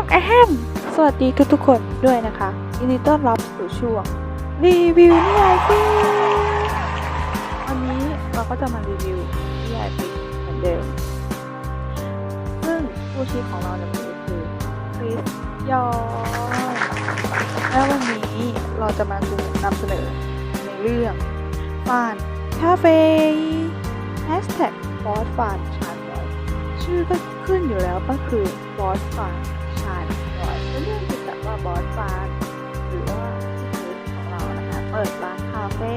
มแอมสวัสดีทุกๆคนด้วยนะคะยินดีต้อนรับสู่ช่วงรีวิวนิยายฟิกวันนี้เราก็จะมารีวิวนิยายฟิกเหมือนเดิม ซึ่งผู้ชี้ของเราในวันนี้คือคริสยอนและวันนี้เราจะมาดูนำเสนอในเรื่องฟานคาเฟ่แฮชแท็กบอสฟานชาร์ลอยชื่อก็ขึ้นอยู่แล้วก็คือบอสฟาน ชาร์ลอยเรื่องเกี่ยวกับว่าบอสฟานหรือว่าที่คริสของเรานะคะเปิดร้านคาเฟ่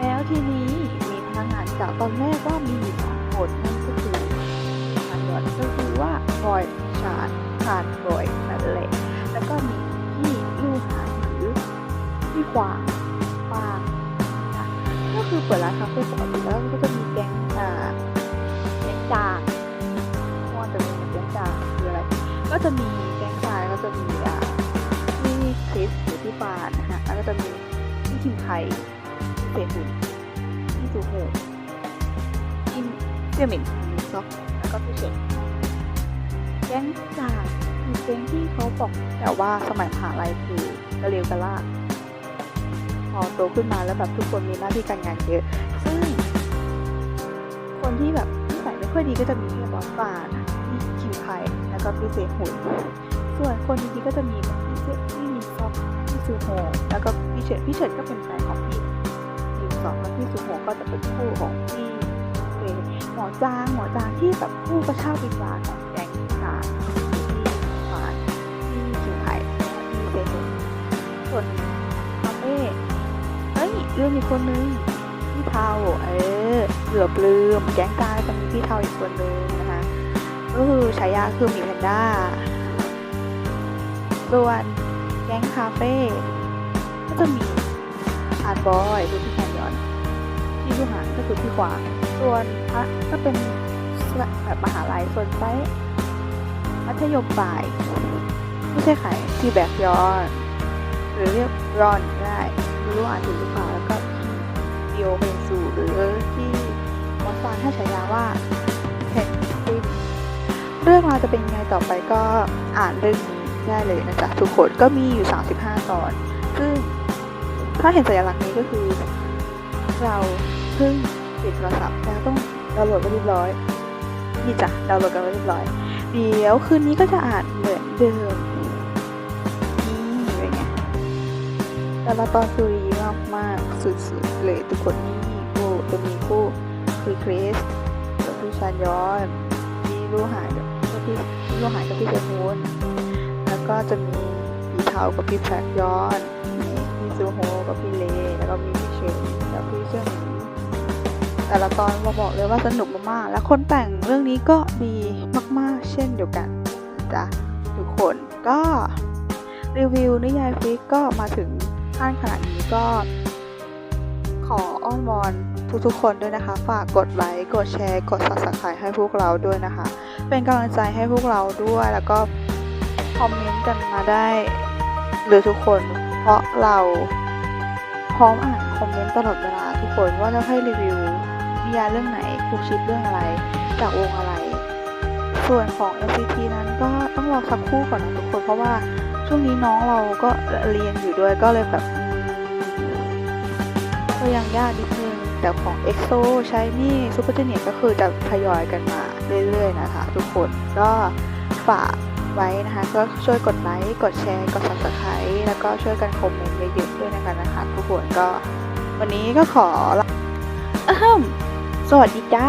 แล้วทีนี้มีพนักงานเก่าตอนแรกก็มีอยู่สองคนนั่นก็คือชาร์ลอตก็คือว่าบอยชาร์ชาร์บอยนั่นแหละแล้วก็มีพี่ลูกหาหรือพี่ขวางปางก็คือเปิดร้านคาเฟ่ปกติแล้วก็จะมีแก๊งอ่าแก๊งจางว่าจะมีแก๊งจางคืออะไรก็จะมี พี่คิมไคพี่เสหุนพี่ซูโฮพี่เสี่ยหมินมีซอกแล้วก็พี่เฉินแก๊งจากคือแก๊งที่เขาบอกแต่ว่าสมัยมหาลัยคือกระเรียวกระลาดพอโตขึ้นมาแล้วแบบทุกคนมีหน้าที่การงานเยอะ ซึ่ง คนที่แบบนิสัยไม่ค่อยดีก็จะมีพี่บอสฟานพี่คิวไคแล้วก็พี่เซหุนส่วนคนดีๆก็จะมีแบบพี่เซพี่มินซอกพี่ซูโฮแล้วก็พี่ เฉินพี่เฉินก็เป็นแฟนของพี่มินซอกแล้วพี่ซูโฮก็จะเป็นคู่ของพี่เซหมอจางหมอจางที่แบบผู้กระเช่าบินบาของแก๊งจาที่ฟานที่จิวไห่ที่เซนส่วนคาเฟ่เฮ้ยเรื่องอีกคนนึงพี่เทาเออเหลือบลืมแก๊งจางจะมีพี่เทาอีกคนนึงนะคะก็คือฉายาคือหมีแพนด้าส่วนแก๊งคาเฟ่ ก็จะมีอาร์ตบอยคือพี่แคนยอนพี่ลูหาก็คือพี่ขวา ส่วนพระก็เป็นแบบมหาลัยส่วนไซมัธยมปลาย ไม่ใช่ขายที่แบกยอนหรือเรียกรอนก็ได้ไม่รู้อ่านถูกหรือเปล่าแล้วก็ที่ดิโอเพนซูหรือที่มอสฟานให้ฉายาว่าเพนซินเรื่องราวจะเป็นยังไงต่อไปก็อ่านเรื่องนี้ได้เลยนะจ๊ะทุกคนก็มีอยู่ 35 ตอน ซึ่ง ถ้าเห็นสัญลักษณ์นี้ก็คือ เราเพิ่งปิดโทรศัพท์แล้วต้องดาวน์โหลดไว้เรียบร้อยนี่จ้ะดาวน์โหลดกันไว้เรียบร้อย เดี๋ยวคืนนี้ก็จะอ่านเหมือนเดิมนี่เป็นไงแต่ละตอนคือดีมากมากสุดๆเลยทุกคนนี่คู่จะมีคู่คือคริสกับพี่ชานยอนพี่ลูกหายกับพี่ลูกหายกับพี่เจมูนแล้วก็จะมีพี่เทากับพี่แพรกยอนมีพี่ซูโฮ แต่ละตอนมาบอกเลยว่าสนุกมากๆ และคนแต่งเรื่องนี้ก็ดีมากๆ เช่นเดียวกันจ้ะทุกคนก็รีวิวนิยายฟิกก็มาถึงขั้นขนาดนี้ก็ ขออ้อนวอนทุกๆคนด้วยนะคะ ฝากกดไลค์กดแชร์ กด subscribe ให้พวกเราด้วยนะคะ เป็นกำลังใจให้พวกเราด้วยแล้วก็คอมเมนต์กันมาได้เลยทุกคนเพราะเราพร้อมอ่านคอมเมนต์ตลอดเวลาทุกคนว่าจะให้รีวิว ยาเรื่องไหนคุกชิปเรื่องอะไร จากวงอะไร ส่วนของ NCT นั้นก็ต้องรอสักคู่ก่อนนะทุกคนเพราะว่าช่วงนี้น้องเราก็เรียนอยู่ด้วยก็เลยแบบก็ยังยากนิดนึงแต่ของ EXO ใช้นี่ซูเปอร์เจเนียก็คือจะทยอยกันมาเรื่อยๆนะคะทุกคนก็ฝากไว้นะคะ ก็ช่วยกดไลค์กดแชร์กด subscribe แล้วก็ช่วยกันคอมเมนต์เยอะๆด้วยนะคะนะคะ ทุกคนก็วันนี้ก็ขอลาอ้าว สวัสดีจ้า